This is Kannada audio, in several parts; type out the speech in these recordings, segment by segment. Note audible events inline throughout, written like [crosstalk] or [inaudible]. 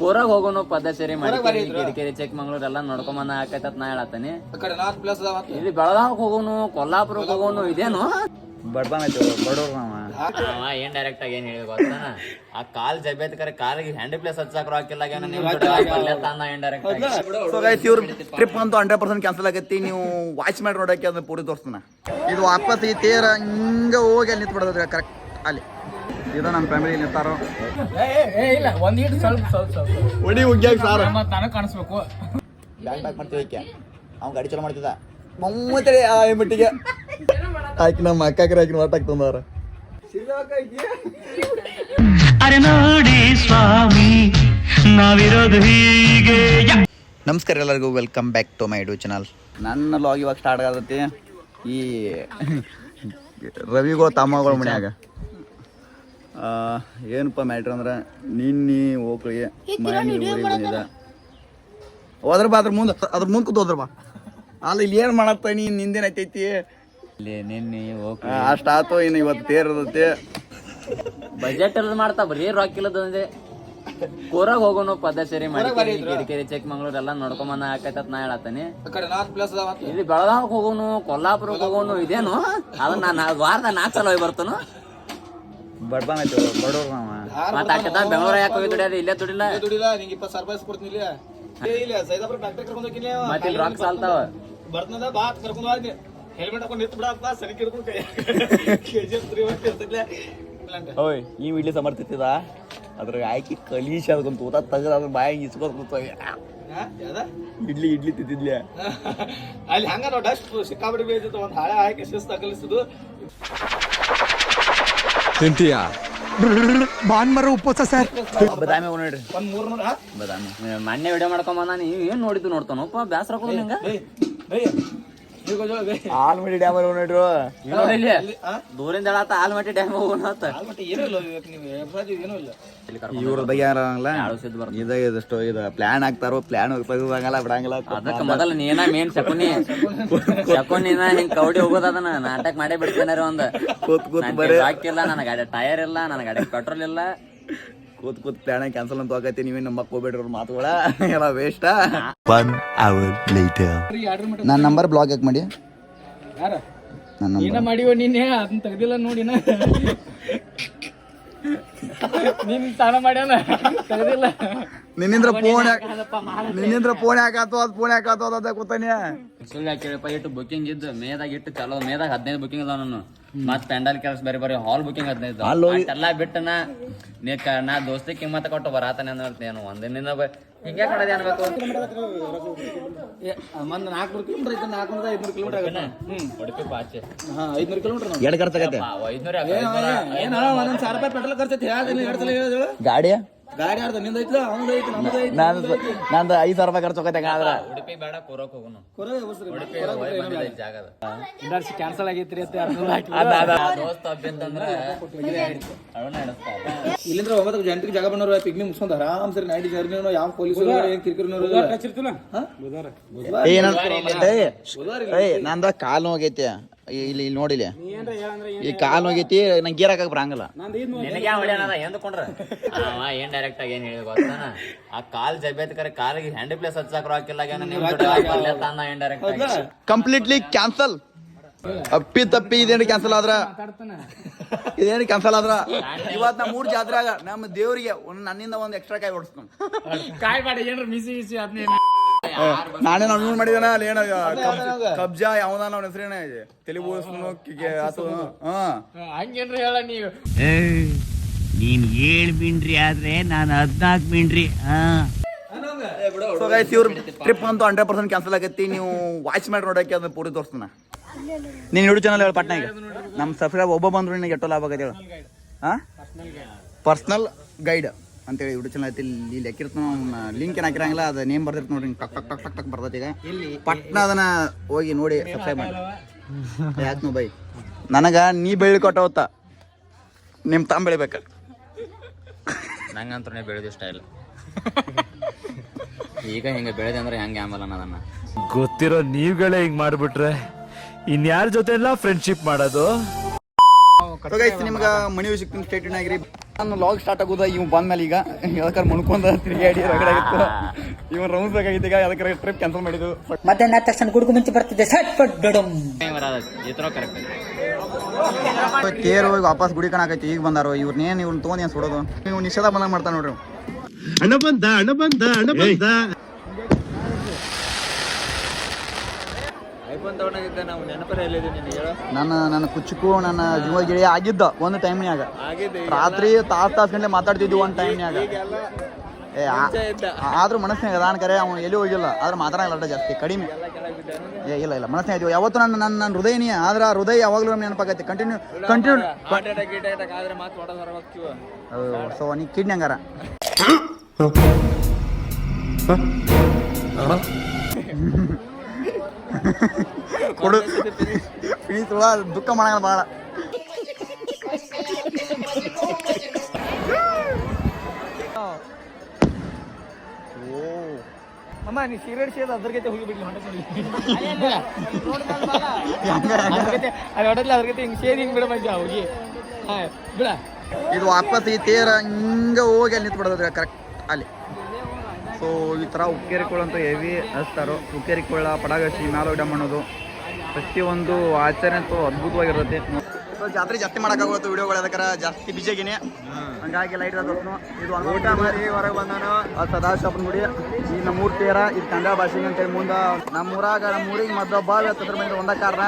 ಕೂರಾಗ ಹೋಗೋನು ಮಾಡಿ ಮಡಿಕೇರಿ ಕಿಡಿಕೇರಿ ಚಿಕ್ಕಮಂಗ್ಳೂರ್ ಎಲ್ಲ ನೋಡ್ಕೊಂಬಂದ ಆಕೈತತ್ ನಾ ಹೇಳತ್ತೇನೆ. ಇಲ್ಲಿ ಬೆಳಗಾವ್ ಹೋಗೋನು ಕೊಲ್ಲಾಪುರ ಹೋಗೋನು ಇದೇನು? ಆಯ್ತು ಬಡವ್ರು ನಾವ. ಅವ ಏನ್ ಡೈರೆಕ್ಟ್ ಆಗಿ ಏನ್ ಹೇಳಿ ಗೊತ್ತಾ? ಆ ಕಾಲ್ ಜಬೇತ್ ಕರೆ ಕಾಲಿಗೆ ಹ್ಯಾಂಡ್ ಪ್ಲೇಸ್ ಹಚ್ಚಾಕ್ರು ಹಾಕಿಲ್ಲ ಏನ್ ಡೈರೆಕ್ಟ್ ಇವ್ರ ಟ್ರಿಪ್ ಅಂತೂ ಹಂಡ್ರೆಡ್ ಪರ್ಸೆಂಟ್ ಕ್ಯಾನ್ಸಲ್ ಆಗೈತಿ. ನೀವು ವಾಚ್ ಮಾಡಿ ನೋಡಕ್ಕೆ ಅದನ್ನ ಪೂರಿ ತೋರಿಸ್ತಾನ ಇದು ವಾಪಸ್ ಈ ತೇರ ಹಿಂಗ ಹೋಗಿ ಅಲ್ಲಿ ನಿಂತ್ಬಿಡೋದ್ರಿ ಕರೆಕ್ಟ್ ಅಲ್ಲಿ. ಇದು ನಮ್ಮ ಫ್ಯಾಮಿಲಿ ನಿಂತಾರೋ? ಇಲ್ಲ ಒಂದ್ ಇಟ್ಟು ಸ್ವಲ್ಪ ಸ್ವಲ್ಪ ಸ್ವಲ್ಪ. ಒಡಿ ಉಗ್ಗ್ಯಾಗ ಸಾರು. ಮತ್ ನನಗ್ ಕಾಣಿಸ್ಬೇಕು. ಬ್ಯಾಕ್ ಬ್ಯಾಕ್ ಮಾಡ್ತೀವಿ ಈಕೆ ಅವ್ನು ಗಾಡಿ ಚಲೋ ಮಾಡ್ತಿದ್ದ. ಮಮ್ಮತ್ತರಿ ಆ ಮಟ್ಟಿಗೆ ಆಕಿ ನಮ್ಮ ಅಕ್ಕಕ್ರ ಆಕಿನ ಒಟ್ಟ ತಂದವ್ರ ಅರೆ ನೋಡಿ ಸ್ವಾಮಿ ನಾವಿರೋದು ಹೀಗೆ. ನಮಸ್ಕಾರ ಎಲ್ಲರಿಗೂ welcome back to my YouTube channel ನನ್ನ ಲಾಗ್ ಇವಾಗ ಸ್ಟಾರ್ಟ್ ಆಗತ್ತೆ. ಈ ರವಿಗೋ ತಮ್ಮಗಳ ಮನ್ಯಾಗ. ಏನಪ್ಪ ಮ್ಯಾಟ್ರ್ ಅಂದ್ರೆ ನಿನ್ನಿ ಹೋಗ್ಲಿಗೆ ಮನೆ ಊರಿಗೆ ಬಂದಿದ್ದ ಹೋದ್ರ ಬಾ ಅದ್ರ ಮುಂದೆ ಅದ್ರ ಮುಂದೆ ಕೂತ್ ಹೋದ್ರ ಬಾ. ಅಲ್ಲ ಇಲ್ಲಿ ಏನು ಮಾಡತ್ತ ನೀ ನಿಂದೇನ್ ಐತೈತಿ ಇಲ್ಲಿ ನಿನ್ನೆ ಹೋಗ್ ಅಷ್ಟ ಆತು ಇನ್ನು ಇವತ್ತು ತೇರದತ್ತೆ ಇರ್ತೈತಿ ಬಜೆಟ್ ಎಲ್ಲ ಮಾಡ್ತಾ ಬರೀ ರೊಕ್ಕ ಇಲ್ಲದಂದೆ ಕೂರಾಗ ಹೋಗೋನು ಪದ್ಧತಿ ಮಡಿಕೇರಿ ಚೆಕ್ ಚಿಕ್ಕಮಂಗ್ಳೂರ್ ಎಲ್ಲ ನೋಡ್ಕೊಂಬಂದ ಆಕೈತತ್ ನಾ ಹೇಳತ್ತೇನೆ. ಇಲ್ಲಿ ಬೆಳಗಾವ್ ಹೋಗೋನು ಕೊಲ್ಲಾಪುರಕ್ಕೆ ಹೋಗೋನು ಇದೇನು? ಅದನ್ನ ನಾನು ವಾರದ ನಾಲ್ಕು ಸಲ ಹೋಗಿ ಬರ್ತಾನು. ಬಡ್ತಾನ ಆಯ್ತು ಬಡವ್ರು ನಾವ. ಮತ್ತ ಅಕ್ಕದ ಬೆಂಗಳೂರ ಯಾಕೆ ಹೋಗಿ ದುಡಿಯೋದು ಇಲ್ಲೇ ದುಡಿಲ್ಲ. ದುಡಿಲ್ಲ ನಿಂಗೆ ಇಪ್ಪತ್ತು ಸರ್ವೈಸ್ ಕೊಡ್ತೀನಿ ಇಲ್ಲ. ಏ ಇಲ್ಲ ಸೈದಾಪುರ ಡಾಕ್ಟರ್ ಕರ್ಕೊಂಡು ಹೋಗಿನಿ ಮತ್ತೆ ಇಲ್ಲಿ ರೊಕ್ಕ ಸಾಲ್ತಾವ. ಬರ್ತನದ ಬಾ ಕರ್ಕೊಂಡು ಹೋಗಿ ಹೆಲ್ಮೆಟ್ ಹಾಕೊಂಡು ನಿಂತು ಬಿಡಪ್ಪ ಸರಿ ಕಿಡ್ಕೊಂಡು ಕೈ ಜಿ ಎಫ್ ತ್ರೀ ಒನ್ ಇರ್ತೈತ್ಲೆ ಓಯ್ ಈ ಇಡ್ಲಿ ಸಮರ್ಥಿಸಿದ ಅದ್ರಾಗ ಆಯ್ಕೆ ಕಲೀಶ ಅದಕ್ಕೊಂದು ತೂತ ತೆಗೆದು ಅದ್ರ ಬಾಯಿ ಇಸ್ಕೊಂಡು ಕೂತೋಗಿ ಇಡ್ಲಿ ಇಡ್ಲಿ ತಿಂತಿದ್ಲೆ? ಅಲ್ಲಿ ಹಂಗ ನಾವು ಡಸ್ಟ್ ಸಿಕ್ಕಾಬಿಡಿ ಬೇಯ್ತಿತ್ತು ಒಂದು ಹಾಳೆ ಹಾಕಿ ಶಿಸ್ತು ಅಕಲಿಸುದು ಬದಾಮಿ ನೋಡ್ರಿ. ಒಂದ್ ಮೂರ್ನೂರ ಬದಾಮಿ ಮೊನ್ನೆ ವಿಡಿಯೋ ಮಾಡ್ಕೊಂಬಂದ ನೀವು ಏನ್ ನೋಡಿದ್ದು ನೋಡ್ತಾನಪ್ಪ ಬ್ಯಾಸರ ಕೊಡು ನಿಂಗ. ಆಲ್ಮಡಿ ಡ್ಯಾಮ್ ನೋಡ್ರು ದೂರಿಂದ ಹೇಳತ್ತ ಆಲ್ಮಟ್ಟಿ ಡ್ಯಾಮ್ ಹೋಗೋಣ ಅಂತ ಮತ್ತೆ ಏನೂ ಇಲ್ಲ ಇವತ್ತು ನೀವು ಇಲ್ಲ. ಇವ್ರ ಬಗ್ಗೆ ಬರ್ತಾವ ಇದ ಇದಷ್ಟು ಇದು. ಪ್ಲಾನ್ ಹಾಕ್ತಾರೋ ಪ್ಲಾನ್ ತೆಗೆದಂಗಲ್ಲ ಬಿಡಂಗಿಲ್ಲ. ಅದಕ್ಕೆ ಮೊದಲ ನೀನ ಮೇನ್ ಶಕುನಿ. ಶಕುನಿನ ಹಿಂಗ್ ಕೌಡಿ ಹೋಗೋದ ಅದನ್ನ ನಾಟಕ ಮಾಡೇ ಬಿಡ್ತೇನಾರ ಒಂದ್. ಕೂತ್ ಕೂತ್ ಬರೀ. ಹಾಕಿಲ್ಲ ಇಲ್ಲ ನನ್ನ ಗಾಡಿ ಟೈರ್ ಇಲ್ಲ ನನ್ನ ಗಾಡಿ ಪೆಟ್ರೋಲ್ ಇಲ್ಲ. ಕೂತ್ ಕೂತ್ ಪ್ಲಾನ್ ಕ್ಯಾನ್ಸಲ್ ಅಂತ ಹೋಗತ್ತೆ ನೀವೇ ನಂಬಕ್ ಹೋಗ್ಬೇಡ್ರಿ ಅವ್ರ ಮಾತುಗಳ. ಎಲ್ಲ ವೇಸ್ಟ್ ನನ್ನ ನಂಬರ್ ಬ್ಲಾಕ್ ಯಾಕೆ ಮಾಡಿ? ಯಾರ? ನನ್ನ ಏನ ನಂಬರ್ ಮಾಡಿವ ನಿನ್ನೆ ಅದನ್ನ ತೆಗ್ದಿಲ್ಲ ನೋಡಿನ [laughs] ನೀನ್ ಸ್ನಾನ ಮಾಡ್ಯಾನ? ತೆಗ್ದಿಲ್ಲ. ನಿನ್ನಿಂದ್ರ ಫೋನ್ ನಿನ್ನಿಂದ್ರ ಫೋನ್ ಯಾಕಾತು ಅದ್ ಫೋನ್ ಯಾಕಾತು ಅದ ಕೂತಾನೆ ಸುಳ್ಳು ಯಾಕೆ ಇಟ್ಟು ಬುಕಿಂಗ್ ಇದ್ದು ಮೇದಾಗ ಇಟ್ಟು ಚಲೋ. ಮೇದಾಗ ಹದಿನೈದು ಬುಕಿಂಗ್ ಅದಾವ ನಾನು ಮತ್ ಪೆಂಡಲ್ ಕೆಲಸ ಬೇರೆ ಬೇರೆ ಹಾಲ್ ಬುಕಿಂಗ್ ಹದಿನೈದು. ಹೋಗಿ- ಎಲ್ಲ ಬಿಟ್ಟು ನಾ ನೀ ನಾ ದೋಸ್ತಿ ಕಿಮ್ಮತ್ತ ಕೊಟ್ಟು ಬರಾತಾನೆ ಅಂದ್ರೆ ಒಂದಿನಿಂದ ಬ ಹಿಂಗೆ ಕಡದೆ ಅನ್ಬೇಕು. ಒಂದ್ ನಾಲ್ಕುನೂರು ಕಿಲೋಮೀಟರ್ ಐತೆ ನಾಲ್ಕುನೂರ ಐದ್ನೂರು ಕಿಲೋಮೀಟರ್ ಆಗತ್ತೆ. ಹ್ಮ್ ಉಡುಪಿ ಪಾಚೆ. ಹಾ ಐದ್ನೂರು ಕಿಲೋಮೀಟರ್ ಎರಡು ಖರ್ಚಾಗತ್ತೆ ಐದ್ನೂರ ಏನ ಒಂದೊಂದು ಸಾವಿರ ರೂಪಾಯಿ ಪೆಟ್ರೋಲ್ ಖರ್ಚೈತಿ ಹೇಳ್ತೀನಿ ಎರಡು ಸಲ ಹೇಳಿದ್ರು ಗಾಡಿ ಗಾಡಿ ಆಡ್ದ ನಿಂದ ಐತ್ಲ? ಅವನದ ಐತಿ ನಮ್ದು ಐತಿ ನಂದು ನಂದು ಐದು ಸಾವಿರ ರೂಪಾಯಿ ಖರ್ಚು ಹೋಗತ್ತೆ ಆದ್ರ ಉಡುಪಿ ಬೇಡ ಕೊರೋಕ್ ಹೋಗುನು. ಕೊರಗೆ ಬಸ್ರಿ ಉಡುಪಿ ಹೋಗಿ ಬಂದಿಲ್ಲ ಈ ಜಾಗದ. ಇಂಡರ್ಸಿ ಕ್ಯಾನ್ಸಲ್ ಆಗೈತ್ರಿ ಅಂತ ಹಾಕಿ ದೋಸ್ತ ಇಲ್ಲಿಂದ್ರ ಒಂಬತ್ತು ಜನರಿಗೆ ಜಾಗ ಬಂದವ್ರು ಪಿಗ್ಮಿ ಮುಗಿಸ್ಕೊಂಡ್ ಆರಾಮ್ ಸರಿ ನೈಟ್ ಜರ್ನಿ ಯಾವ ಪೊಲೀಸ್ ಏನ್ ಏಯ್ ನಂದ ಕಾಲ್ ಹೋಗೈತಿ ಇಲ್ಲಿ ಇಲ್ಲಿ ನೋಡಿಲ್ಲ ಈ ಕಾಲ್ ಹೋಗೈತಿ ನಂಗೆ ಗೇರ್ ಹಾಕಕ್ ಬರಂಗಿಲ್ಲ. ನಿನಗೆ ಯಾವ ಹೊಡ್ಯಾನದ ಎಂದ್ಕೊಂಡ್ರ [laughs] ಅವ ಏನ್ ಡೈರೆಕ್ಟ್ ಆಗಿ ಏನ್ ಹೇಳಿ ಗೊತ್ತಾನ? ಆ ಕಾಲ್ ಜಬೇತ್ ಕರೆ ಕಾಲಿಗೆ ಹ್ಯಾಂಡ್ ಪ್ಲೇಸ್ ಹಚ್ಚಾಕ್ರು ಹಾಕಿಲ್ಲ ಏನ್ ಡೈರೆಕ್ಟ್ ಆಗಿ? ಕಂಪ್ಲೀಟ್ಲಿ ಕ್ಯಾನ್ಸಲ್ ಅಪ್ಪಿ ತಪ್ಪಿ ಇದೇನು ಕ್ಯಾನ್ಸಲ್ ಆದ್ರ? ಇದೇನು ಕ್ಯಾನ್ಸಲ್ ಆದ್ರ? ಇವತ್ ನಾ ಮೂರ್ ಜಾತ್ರೆಗ ನಮ್ಮ ದೇವ್ರಿಗೆ ಒಂದ್ ನನ್ನಿಂದ ಒಂದ್ ಎಕ್ಸ್ಟ್ರಾ ಕಾಯಿ ಓಡಿಸ್ತಾನ ಕಾಯಿ ಬಾಡಿ ಏನ್ರ ಮಿಸಿ ಮಿಸಿ ಅದನ್ನ ನಾನೇ ನಾವು ಯೂಸ್ ಮಾಡಿದಾನ ಅಲ್ಲಿ ಏನ ಕಬ್ಜಾ ಯಾವ್ದಾನ ಅವ್ನ ಹೆಸರೇನ ತೆಲುಗು ಆತು ಹಾ ಹಂಗೇನ್ರ ಹೇಳ ನೀವು? ನೀನ್ ಏಳ್ ಮಿಂಡ್ರಿ ಆದ್ರೆ ನಾನು ಹದ್ನಾಲ್ಕು ಮಿಂಡ್ರಿ ಹಾ. ಸೊ ಗೈಸ್ ಇವ್ರ ಟ್ರಿಪ್ ಅಂತೂ ಹಂಡ್ರೆಡ್ ಪರ್ಸೆಂಟ್ ಕ್ಯಾನ್ಸಲ್ ಆಗೈತಿ. ನೀವು ವಾಚ್ ಮಾಡಿ ನೋಡಕ್ಕೆ ಅದನ್ನ ಪೂರಿ ತೋರಿಸ್ತಾನ ನೀನ್. ಯೂಟ್ಯೂಬ್ ಚಾನಲ್ ಹೇಳಿ ಪಟ್ನಾಗ. ನಮ್ಮ ಸಬ್ಸ್ಕ್ರೈಬ್ ಒಬ್ಬ ಬಂದ್ರು ನಿನಗೆ ಎಷ್ಟೋ ಲಾಭ ಆಗದ ಹೇಳು ಹಾ ಪರ್ಸ್ನಲ್ ಗೈಡ್ ಅಂತೇಳಿ ಯೂಟ್ಯೂಬ್ ಚಾನಲ್ ಐತಿ ಇಲ್ಲಿ ಲೆಕ್ಕಿರ್ತ ಲಿಂಕ್ ಏನು ಹಾಕಿರಂಗಿಲ್ಲ ಅದು ನೇಮ್ ಬರ್ದಿರ್ತ ನೋಡ್ರಿ ಟಕ್ ಟಕ್ ಟಕ್ ಟಕ್ ಟಕ್ ಬರ್ತೈತಿ ಈಗ. ಪಟ್ನ ಅದನ್ನ ಹೋಗಿ ನೋಡಿ ಸಬ್ಸ್ಕ್ರೈಬ್ ಮಾಡಿ. ಯಾಕೆ ಬೈ. ನನಗ ನೀ ಬೆಳಿ ಕೊಟ್ಟ ನಿಮ್ಮ ತಮ್ಮ ಬೆಳಿಬೇಕ. ನಂಗಂತೂ ಬೆಳೆದ ಇಷ್ಟ ಇಲ್ಲ. ಈಗ ಹಿಂಗ ಬೆಳೆದೆ ಅಂದ್ರೆ ಹೆಂಗೆ ಆಮೇಲೆ ಅದನ್ನ ಗೊತ್ತಿರೋ ನೀವುಗಳೇ ಹಿಂಗ್ ಮಾಡ್ಬಿಟ್ರೆ ಇನ್ಯಾರ ಜೊತೆ ಎಲ್ಲ ಫ್ರೆಂಡ್ಶಿಪ್ ಮಾಡೋದು ನಿಮ್ಗ ಮನಿ ಸಿಗ್ತೀನಿ ಸ್ಟೇಟ್ ಆಗಿರಿ. ನಾನು ಲಾಗ್ ಸ್ಟಾರ್ಟ್ ಆಗೋದ ಇವ್ ಬಂದ್ಮೇಲೆ ಈಗ ಯಾವ್ದಾರ ಮುಣ್ಕೊಂಡ ತಿರುಗಾಡಿ ರಗಡೆ ಆಗಿತ್ತು ಇವ್ ರೌಂಡ್ಸ್ ಬೇಕಾಗಿತ್ತು ಈಗ ಯಾವ್ದಾರ ಟ್ರಿಪ್ ಕ್ಯಾನ್ಸಲ್ ಮಾಡಿದ್ದು. ಮತ್ತೆ ನಾ ತಕ್ಷಣ ಗುಡುಗು ಮುಂಚೆ ಬರ್ತಿದ್ದೆ ಸಟ್ ಪಟ್ ಡಡಮ್ ತೇರು ಈಗ ವಾಪಸ್ ಗುಡಿ ಕಾಣಕೈತಿ ಈಗ ಬಂದಾರು? ಇವ್ರನ್ನೇನು ಇವ್ರನ್ನ ತೊಗೊಂಡು ಏನು ಸುಡೋದು? ನೀವು ನಿಷೇಧ ಬಂದಂಗೆ ಮಾಡ್ತಾನೆ ನೋಡ್ರಿ ಅಣ್ಣ ಬಂದ ಅಣ್ಣ ಬಂದ ಅಣ್ಣ ಬಂದ. ನನ್ನ ನನ್ನ ಕುಚ್ಚುಕು ನನ್ನ ಜೀವ ಗಿಳಿ ಆಗಿದ್ದ ಒಂದು ಟೈಮ್ನ್ಯಾಗ ರಾತ್ರಿ ತಾಸ್ ತಾಸ್ ಗಂಟೆ ಮಾತಾಡ್ತಿದ್ವಿ ಒಂದು ಟೈಮ್ನ್ಯಾಗ ಏ ಆ- ಆದ್ರೂ ಮನಸ್ಸಿನಾಗ ಅದಾನ ಕರೆ ಅವ್ನು ಎಲ್ಲಿ ಹೋಗಿಲ್ಲ ಆದ್ರೆ ಮಾತಾಡಲ್ಲ ಜಾಸ್ತಿ ಕಡಿಮೆ. ಏ ಇಲ್ಲ ಇಲ್ಲ ಮನಸ್ಸಿನಾಗ ಇದೀವಿ. ಯಾವತ್ತು ನನ್ನ ನನ್ನ ನನ್ನ ಹೃದಯನೇ ಆದ್ರೆ ಆ ಹೃದಯ ಯಾವಾಗಲೂ ನಮ್ಗೆ ನೆನಪಾಗೈತಿ ಕಂಟಿನ್ಯೂ ಕಂಟಿನ್ಯೂ ಸೊ ನೀ ಕಿಡ್ನಿ ಹಂಗಾರ. [laughs] [laughs] ಕೊಡು ಪ್ಲೀಸ್ ದುಃಖ ಮಾಡಂಗ ಭಾಳ ಅಮ್ಮ ನೀ ಸಿಗರೇಟ್ ಸೇದ ಅದ್ರ ಗತೆ ಹೋಗಿ ಬಿಡ್ಲಿ ಹೊಂಡ ಅಲ್ಲಿ ಹೊಡಲ್ಲ ಅದ್ರ ಗತೆ ಹಿಂಗ್ ಸೇದಿ ಹಿಂಗ್ ಬಿಡ ಮಂಜ ಹೋಗಿ ಹಾ ಬಿಡ ಇದು ವಾಪಸ್ ಈ ತೇರ ಹಿಂಗ ಹೋಗಿ ಅಲ್ಲಿ ನಿಂತ್ಬಿಡೋದು ಕರೆಕ್ಟ್ ಅಲ್ಲಿ ಸೊ ಈ ಥರ ಉಕ್ಕೇರಿಕೊಳ್ಳ ಅಂತ ಹೆವಿ ಹಚ್ತಾರೋ ಉಕ್ಕೇರಿಕೊಳ್ಳ ಪಡಗಚ್ಚಿ ಮ್ಯಾಲ ಡ್ಯಾಮ್ ಅನ್ನೋದು ಪ್ರತಿಯೊಂದು ಆಚರಣೆ ಅಂತೂ ಅದ್ಭುತವಾಗಿರುತ್ತೆ. ಸೊ ಜಾತ್ರೆ ಜಾಸ್ತಿ ಮಾಡಕ್ಕಾಗುತ್ತೆ ವಿಡಿಯೋಗಳು ಅದಕ್ಕಾರ ಜಾಸ್ತಿ ಬಿಜಿಯಾಗಿನೇ ಹಂಗಾಗಿ ಲೈಟ್ ಇದು ಊಟ ಮಾಡಿ ಹೊರಗೆ ಬಂದಾನು. ಅದು ಶಾಪನ್ ಗುಡಿ. ಈ ನಮ್ಮೂರ್ ತೇರ ಇದು ಕನ್ನಡ ಭಾಷೆ ಅಂತೇಳಿ ಮುಂದೆ ನಮ್ಮೂರಾಗ ನಮ್ಮೂರಿಗೆ ಮದ್ದ ಬಾವಿ ಹತ್ತದ್ರ ಬಂದ್ರೆ ಒಂದ ಕಾರಣ.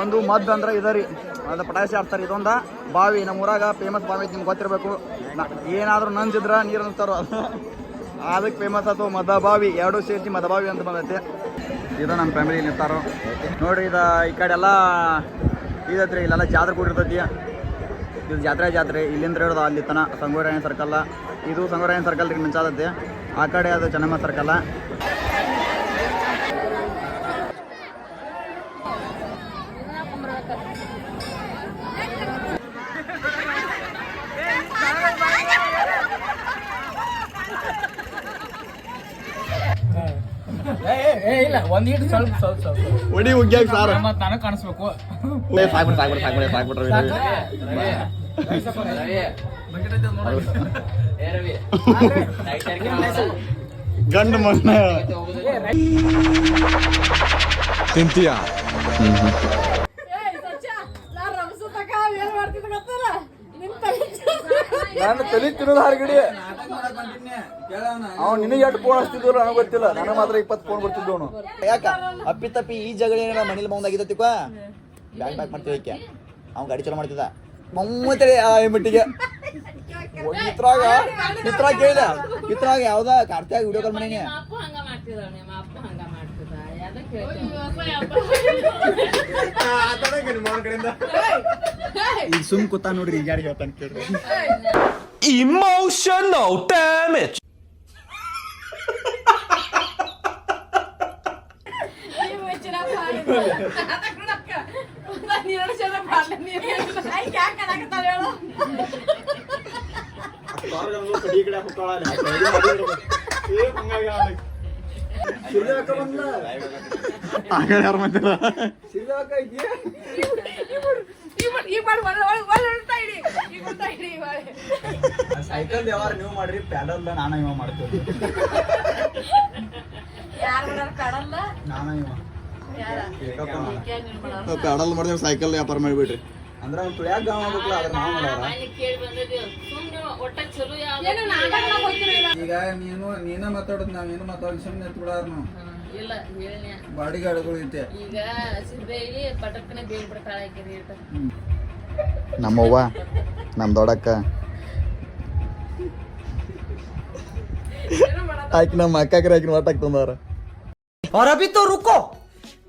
ಒಂದು ಮದ್ದು ಅಂದ್ರೆ ಇದರಿ ಅದು ಪಟಾಸಿ ಆಡ್ತಾರೆ ಇದೊಂದ ಬಾವಿ. ನಮ್ಮೂರಾಗ ಫೇಮಸ್ ಬಾವಿ ನಿಮ್ಗೆ ಗೊತ್ತಿರಬೇಕು. ಏನಾದರೂ ನಂಜಿದ್ರ ನೀರು ಅಂತಾರೋ ಅದಕ್ಕೆ ಫೇಮಸ್ ಆಯ್ತು ಮದ ಬಾವಿ. ಎರಡು ಸೇರಿಸಿ ಮದ ಬಾವಿ ಅಂತ ಬಂದೈತೆ. ಇದು ನಮ್ಮ ಫ್ಯಾಮಿಲಿ ನಿಂತಾರೋ. ನೋಡ್ರಿ ಇದು ಈ ಕಡೆ ಎಲ್ಲ ಇದೈತ್ರಿ ಇಲ್ಲೆಲ್ಲ ಜಾತ್ರೆ ಕೂಡಿರ್ತೈತಿ. ಇದು ಜಾತ್ರೆ ಜಾತ್ರೆ. ಇಲ್ಲಿಂದ ಹಿಡ್ದು ಅಲ್ಲಿ ತನ ಸರ್ಕಲ್ ಇದು ಸಂಗೋರಾಯನ ಸರ್ಕಲ್ ರೀ ಮಿಂಚಾದತ್ತೆ ಆ ಕಡೆ ಅದು ಚೆನ್ನಮ್ಮ ಸರ್ಕಲ್ ಇಲ್ಲ ಒಂದ್ ಸ್ವಲ್ಪ ಸ್ವಲ್ಪ ಸ್ವಲ್ಪ. ಒಡಿ ಉಗ್ಗ್ಯಾಗ ಸಾರ. ಮತ್ ನನಗ್ ಕಾಣಿಸ್ಬೇಕು. ಸಾಕ್ಬಿಡ್ರಿ ಸಾಕ್ಬಿಡ್ರಿ ಸಾಕ್ಬಿಡ್ರಿ ಸಾಕ್ಬಿಡ್ರಿ ಗಂಡು ಮಣ್ಣ ತಿಂತೀಯ? ನಾನು ತಲೆ ತಿನ್ನೋದು ಹಾರ್ಗಿಡಿ. ಅವ್ನು ನಿನಗೆ ಎಷ್ಟು ಫೋನ್ ಹಚ್ತಿದ್ರು ನನಗೆ ಗೊತ್ತಿಲ್ಲ. ನನಗೆ ಮಾತ್ರ ಇಪ್ಪತ್ತು ಫೋನ್ ಬರ್ತಿದ್ದು ಅವನು. ಯಾಕ? ಅಪ್ಪಿ ತಪ್ಪಿ ಈ ಜಗಳ ಏನಾರ ಮನೇಲಿ ತಿಕ್ಕ? ಬ್ಯಾಗ್ ಬ್ಯಾಕ್ ಮಾಡ್ತೀವಿ ಯಾಕೆ ಅವ್ನು ಗಾಡಿ ಚಲೋ ಮಾಡ್ತಿದ್ದ. ಮಮ್ಮತ್ತೇಳಿ ಆ ಮಟ್ಟಿಗೆ ಇತ್ರಾಗ ಇತ್ರಾಗ ಕೇಳಿದ. ಇತ್ರಾಗ ಯಾವ್ದ ಕಾರ್ತಿಯಾಗ ವಿಡಿಯೋ ಕಾಲ್ ಮಾಡೀನಿ ಅಪ್ಪ ಹಂಗ ಮಾಡ್ತಿದ ನಿಮ್ಮ ಅಪ್ಪ ಹಂಗ ಮಾಡ್ತಿದ ಯಾದಕ್ಕೆ ಈಗ ಸುಮ್ ಕೂತ ನೋಡ್ರಿ ಈಗ ಯಾರಿಗೆ ಹೇಳ್ತಾನೆ ಕೇಳ್ರಿ ಇಮೋಷನಲ್ ಡ್ಯಾಮೇಜ್ ಆಗಲ್ಲ ಯಾರು ಬಂದಿಲ್ಲ ಸೈಕಲ್ ಯಾವಾರ ನೀವು ಮಾಡ್ರಿ ಪ್ಯಾಡಲ್ ನಾನ ಇವ ಮಾಡ್ತೀವಿ. ನಾನು ಇವ. ಪ್ಯಾಡಲ್ ಮಾಡಿದ್ರೆ ಸೈಕಲ್ ವ್ಯಾಪಾರ ಮಾಡಿಬಿಡ್ರಿ ಅಂದ್ರೆ ಅವ್ನು ತುಳಿಯಾಕ ಗಾವ ಅದ್ರ ನಾವು ಮಾಡೋರ? ಈಗ ನೀನು ನೀನ ಮಾತಾಡೋದು ನಾವೇನು ಮಾತಾಡೋದು ಸುಮ್ಮನೆ ತುಳಾರ ನಾವು ಇಲ್ಲ ಹೇಳಿನ ಬಾಡಿ ಗಾರ್ಡ್ಗಳು ಐತೆ ಈಗ ಸಿದ್ದೇಳಿ ಪಟಕ್ಕನೆ ಬೇಲ್ ಬಿಡ್ತಾಳ ಹಾಕಿರಿ ನಮ್ಮವ್ವ ನಮ್ಮ ದೊಡ್ಡಕ್ಕ ಆಕಿ ನಮ್ಮ ಅಕ್ಕಗ್ರ ಆಕಿನ ಒಟ್ಟ ತಂದಾರ और अभी तो रुको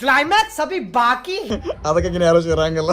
क्लाइमैक्स अभी बाकी ಅದಕ್ಕೆ ಯಾರು ಸೇರಂಗಿಲ್ಲ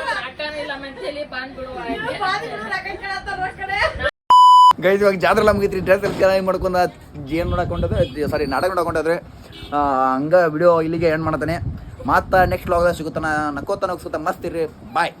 ಗೈಸ್ ಇವಾಗ ಜಾತ್ರೆ ಎಲ್ಲ ಮುಗಿತ್ರಿ. ಡ್ರೆಸ್ ಎಲ್ಲ ಚೆನ್ನಾಗಿ ಮಾಡ್ಕೊಂಡ ಜೇನ್ ನೋಡಕೊಂಡದ್ರೆ ಸಾರಿ ನಾಟಕ ನೋಡಕೊಂಡಾದ್ರೆ ಹಂಗ ವಿಡಿಯೋ ಇಲ್ಲಿಗೆ ಎಂಡ್ ಮಾಡ್ತಾನೆ. ಮತ್ತ ನೆಕ್ಸ್ಟ್ ವ್ಲಾಗ್ ಸಿಗುತ್ತಾನ. ನಕ್ಕೋತಾನ ಸುತ್ತ ಮಸ್ತ್ ಇರ್ರಿ. ಬಾಯ್